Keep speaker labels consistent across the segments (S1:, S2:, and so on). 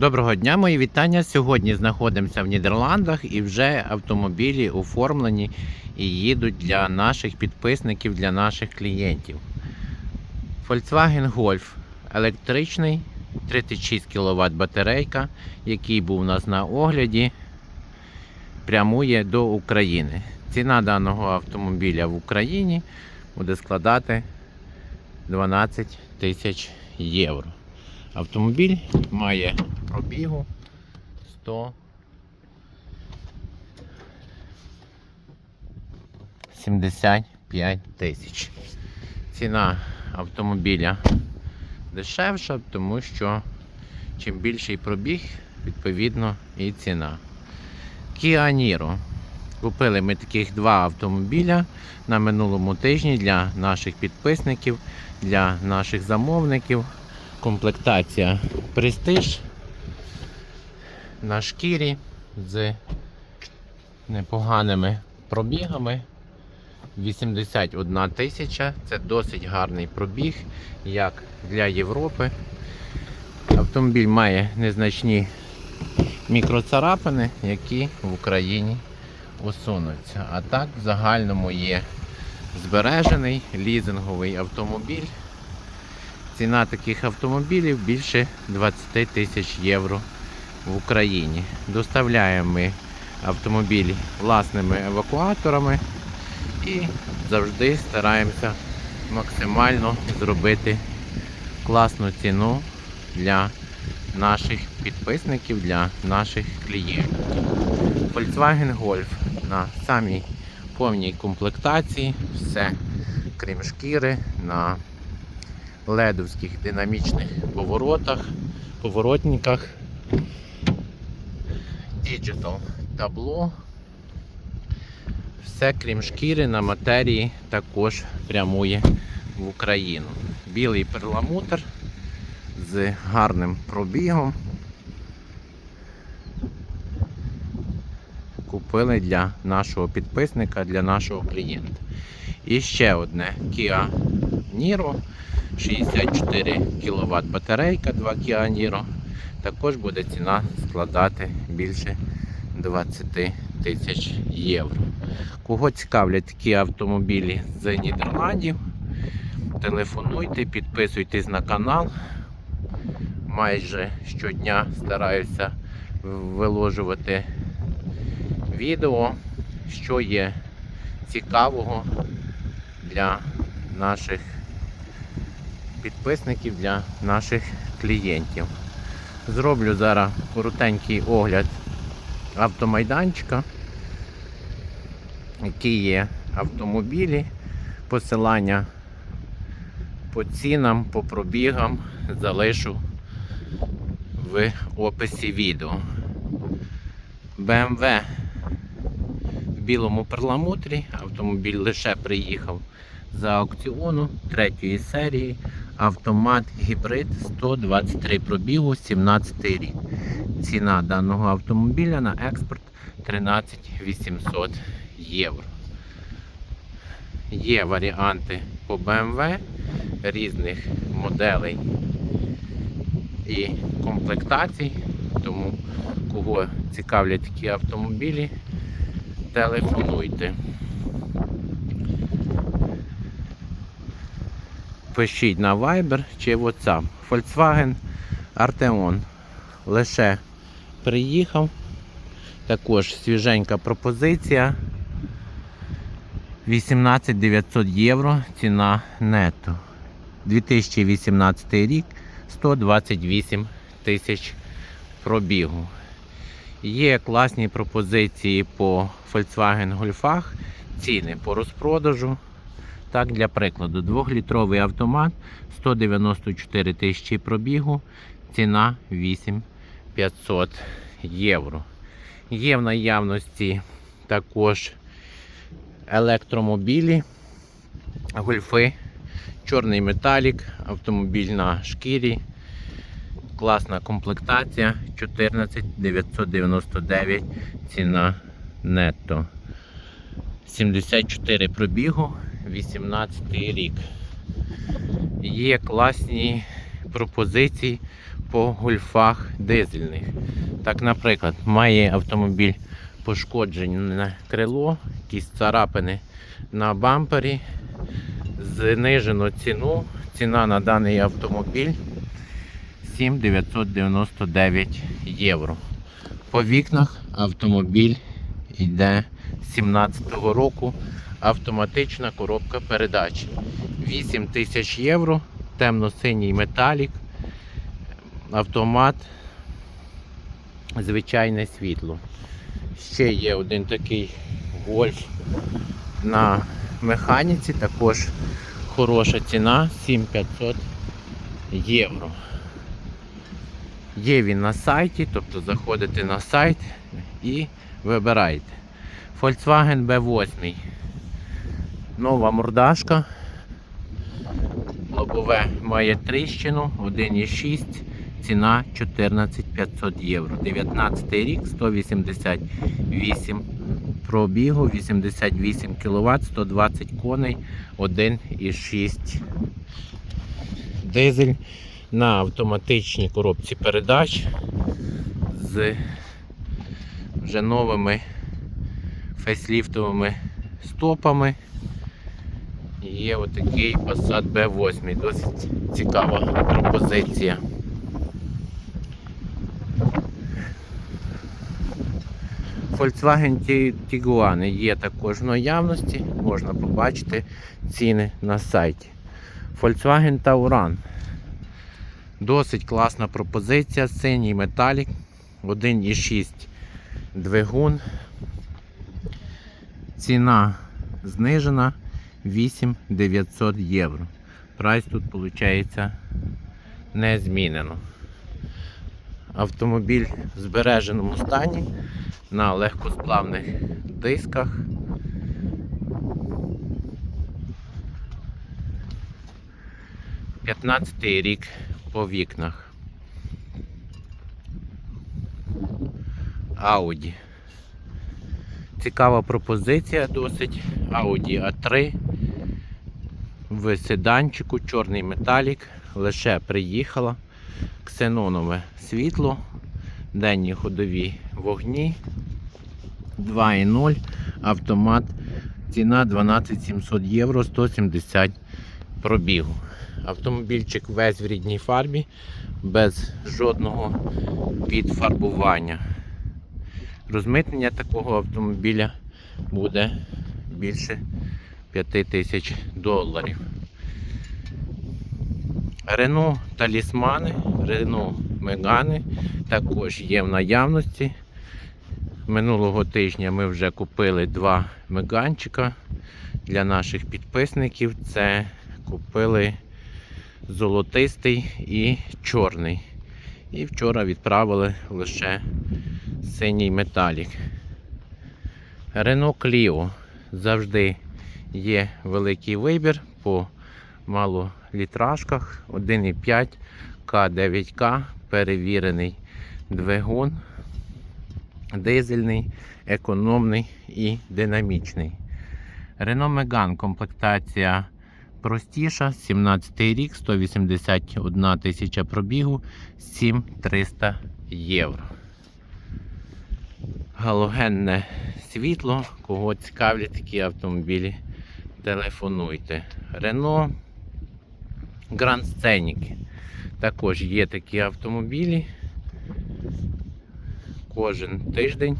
S1: Доброго дня, мої вітання. Сьогодні знаходимося в Нідерландах і вже автомобілі оформлені і їдуть для наших підписників, для наших клієнтів. Volkswagen Golf електричний, 36 кВт батарейка, який був у нас на огляді, прямує до України. Ціна даного автомобіля в Україні буде складати 12 тисяч євро. Автомобіль має пробігу 100 75 тисяч. Ціна автомобіля дешевша, тому що чим більший пробіг, відповідно і ціна. Kia Niro. Купили ми таких два автомобіля на минулому тижні для наших підписників, для наших замовників комплектація престиж на шкірі з непоганими пробігами. 81 тисяча. Це досить гарний пробіг, як для Європи. Автомобіль має незначні мікроцарапини, які в Україні усунуться. А так в загальному є збережений лізинговий автомобіль. Ціна таких автомобілів більше 20 тисяч євро в Україні. Доставляємо ми автомобілі власними евакуаторами і завжди стараємося максимально зробити класну ціну для наших підписників, для наших клієнтів. Volkswagen Golf на самій повній комплектації, все крім шкіри, на ледовських динамічних поворотах, поворотниках, Digital табло. Все крім шкіри на матерії також прямує в Україну. Білий перламутр з гарним пробігом. Купили для нашого підписника, для нашого клієнта. І ще одне Kia Niro 64 кВт батарейка 2 Kia Niro. Також буде ціна складати більше 20 тисяч євро. Кого цікавлять такі автомобілі з Нідерландів, телефонуйте, підписуйтесь на канал. Майже щодня стараюся виложувати відео, що є цікавого для наших підписників, для наших клієнтів. Зроблю зараз коротенький огляд автомайданчика, які є автомобілі, посилання по цінам, по пробігам залишу в описі відео. BMW в білому перламутрі, автомобіль лише приїхав за аукціону третьої серії. Автомат гібрид 123 пробігу, 17 рік. Ціна даного автомобіля на експорт 13 800 євро. Є варіанти по BMW різних моделей і комплектацій, тому кого цікавлять такі автомобілі, телефонуйте. Пишіть на Viber чи WhatsApp. Volkswagen Arteon лише приїхав. Також свіженька пропозиція. 18 900 євро ціна нетто. 2018 рік 128 тисяч пробігу. Є класні пропозиції по Volkswagen Golf, ціни по розпродажу. Так, для прикладу, 2-літровий автомат 194 тисячі пробігу, ціна 8500 євро. Є в наявності також електромобілі, гольфи, чорний металік, автомобіль на шкірі. Класна комплектація 14 999 ціна нетто. 74 пробігу, 18 рік. Є класні пропозиції по гольфах дизельних. Так, наприклад, має автомобіль пошкоджене крило, якісь царапини на бампері, знижено ціну. Ціна на даний автомобіль 7,999 євро. По вікнах автомобіль йде 17-го року. Автоматична коробка передач. 8 тисяч євро, темно-синій металік, автомат, звичайне світло. Ще є один такий гольф на механіці, також хороша ціна 7500 євро. Є він на сайті, тобто заходите на сайт і вибираєте. Volkswagen B8. Нова мордашка. Лобове має тріщину 1,6, ціна 14500 євро. 19 рік, 188 пробігу, 88 кВт, 120 коней, 1,6 дизель на автоматичній коробці передач з вже новими фейсліфтовими стопами. Є отакий Passat B8, досить цікава пропозиція. Volkswagen Tiguan є також в наявності, можна побачити ціни на сайті. Volkswagen Tauran. Досить класна пропозиція, синій металік, 1,6 двигун. Ціна знижена 8900 євро. Прайс тут виходить не змінено. Автомобіль в збереженому стані на легкосплавних дисках. П'ятнадцятий рік по вікнах. Audi. Цікава пропозиція досить. Audi A3 в седанчику, чорний металік, лише приїхала. Ксенонове світло, денні ходові вогні, 2.0, автомат, ціна 12700 євро, 170 пробігу. Автомобільчик весь в рідній фарбі, без жодного підфарбування. Розмитнення такого автомобіля буде більше 5000 доларів. Рено талісмани, Рено Мегани також є в наявності. Минулого тижня ми вже купили два меганчика для наших підписників. Це купили золотистий і чорний. І вчора відправили лише синій металік. Renault Clio завжди є великий вибір по малолітражках. 1,5 К9К, перевірений двигун, дизельний, економний і динамічний. Renault Megane комплектація простіша, 17 рік, 181 тисяча пробігу, 7300 євро. Галогенне світло, кого цікавлять такі автомобілі, телефонуйте. Renault Grand Scenic. Також є такі автомобілі. Кожен тиждень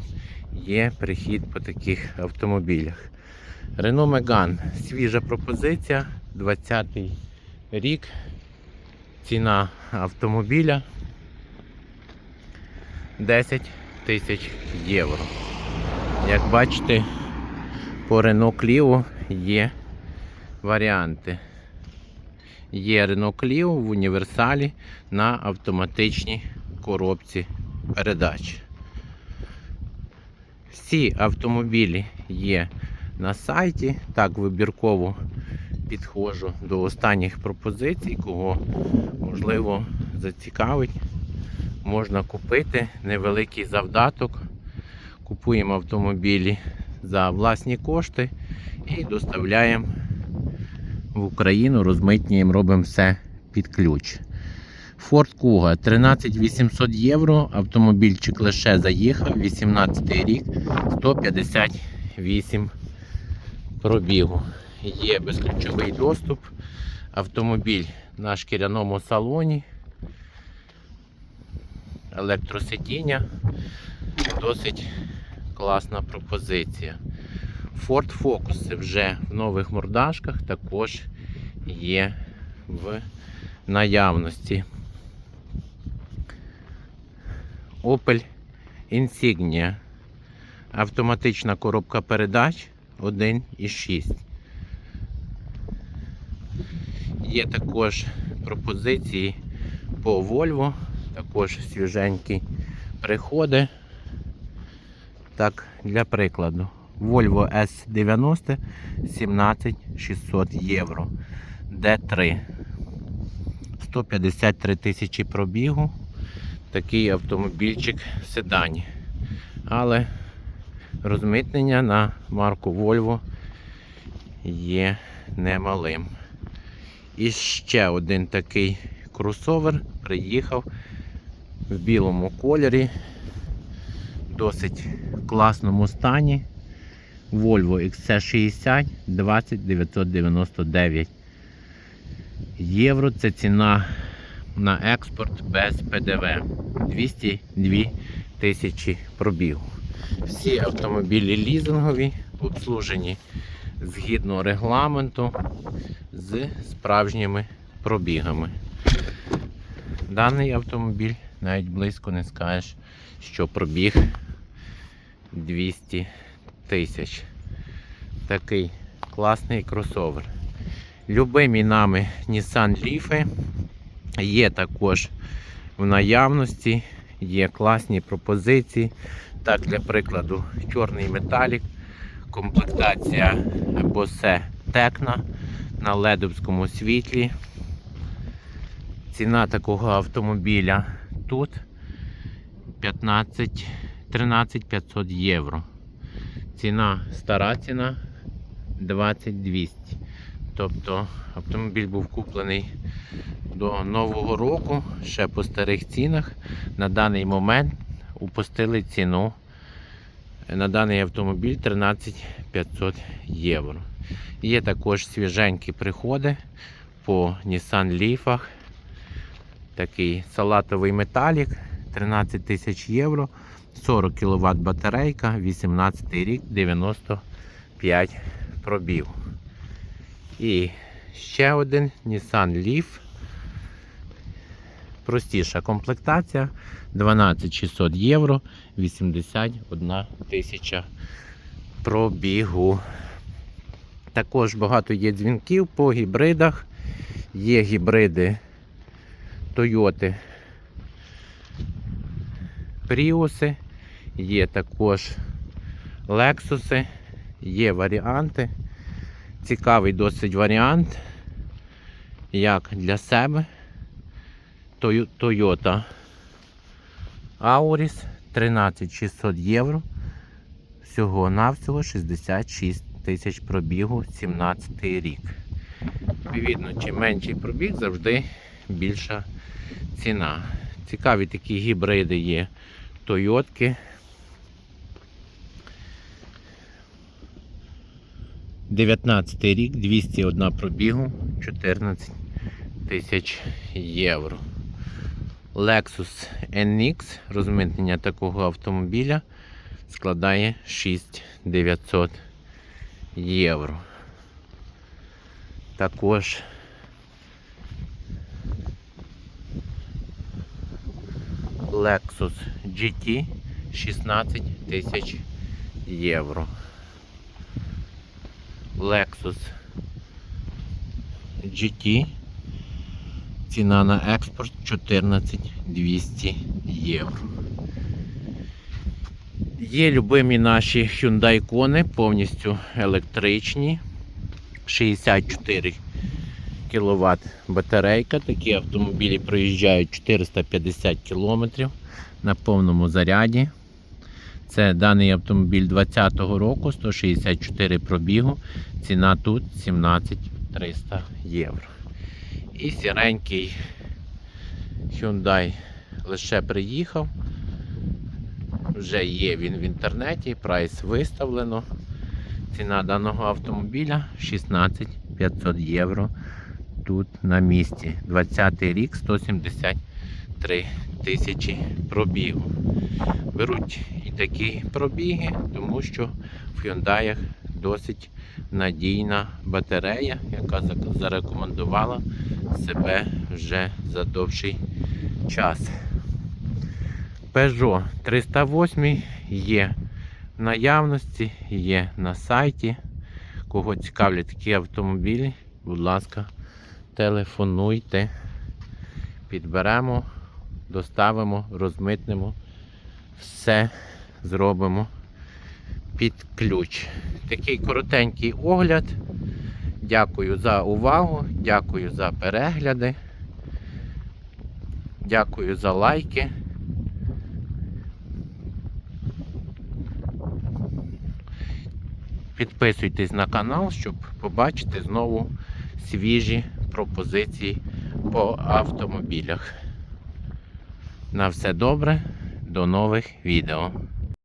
S1: є прихід по таких автомобілях. Renault Megane. Свіжа пропозиція. 20 рік. Ціна автомобіля 10 тисяч євро. Як бачите, по Renault Clio є варіанти. Є Renault Clio в універсалі на автоматичній коробці передач. Всі автомобілі є на сайті. Так, вибірково підходжу до останніх пропозицій, кого можливо зацікавить. Можна купити невеликий завдаток. Купуємо автомобілі за власні кошти і доставляємо в Україну, розмитнюємо, робимо все під ключ. Ford Kuga 13 800 євро. Автомобільчик лише заїхав. 18 рік, 158 пробігу. Є безключовий доступ. Автомобіль на шкіряному салоні. Електросидіння. Досить класна пропозиція. Ford Focus вже в нових мордашках також є в наявності. Opel Insignia. Автоматична коробка передач 1,6. Є також пропозиції по Volvo, також свіженькі приходи. Так, для прикладу. Volvo S90 17600 євро. D3. 153 тисячі пробігу. Такий автомобільчик седані. Але розмитнення на марку Volvo є немалим. І ще один такий кросовер приїхав в білому кольорі, досить класному стані. Volvo XC60 20999 євро. Це ціна на експорт без ПДВ. 202 тисячі пробігу. Всі автомобілі лізингові, обслужені згідно регламенту з справжніми пробігами. Даний автомобіль навіть близько не скажеш, що пробіг 200 тисяч. Такий класний кросовер. Любимі нами Nissan Leaf є також в наявності, є класні пропозиції. Так, для прикладу, чорний металік, комплектація Bose Tecna на ледовському світлі. Ціна такого автомобіля тут 15 13 500 євро. Ціна стара ціна 2200. Тобто автомобіль був куплений до Нового року, ще по старих цінах. На даний момент упустили ціну на даний автомобіль 13 500 євро. Є також свіженькі приходи по Nissan Leaf. Такий салатовий металік 13 тисяч євро, 40 кВт батарейка, 18 рік, 95 пробіг. І ще один Nissan Leaf. Простіша комплектація 12600 євро, 81 тисяча пробігу. Також багато є дзвінків по гібридах. Є гібриди Toyota Prius, є також Lexus, є варіанти. Цікавий досить варіант, як для себе. Toyota Auris 13600 євро. Всього-навсього 66 тисяч пробігу 17 рік. Відповідно, чим менший пробіг, завжди більша ціна. Цікаві такі гібриди є Тойотки. Дев'ятнадцятий рік, 201 пробігу, 14 тисяч євро. Lexus NX, розмитнення такого автомобіля складає 6900 євро. Також Lexus GT 16 тисяч євро. Lexus GT ціна на експорт 14 200 євро. Є любимі наші Hyundai Kona, повністю електричні. 64 кВт батарейка. Такі автомобілі проїжджають 450 км на повному заряді. Це даний автомобіль 2020 року, 164 пробігу. Ціна тут 17 300 євро. І сіренький Hyundai лише приїхав. Вже є він в інтернеті, прайс виставлено. Ціна даного автомобіля 16 500 євро. Тут на місці. 20 рік 173 тисячі пробігу. Беруть такі пробіги, тому що в Hyundai досить надійна батарея, яка зарекомендувала себе вже за довший час. Peugeot 308 є в наявності, є на сайті. Кого цікавлять такі автомобілі, будь ласка, телефонуйте, підберемо, доставимо, розмитнемо, все зробимо під ключ. Такий коротенький огляд. Дякую за увагу, дякую за перегляди. Дякую за лайки. Підписуйтесь на канал, щоб побачити знову свіжі пропозиції по автомобілях. На все добре, до нових відео.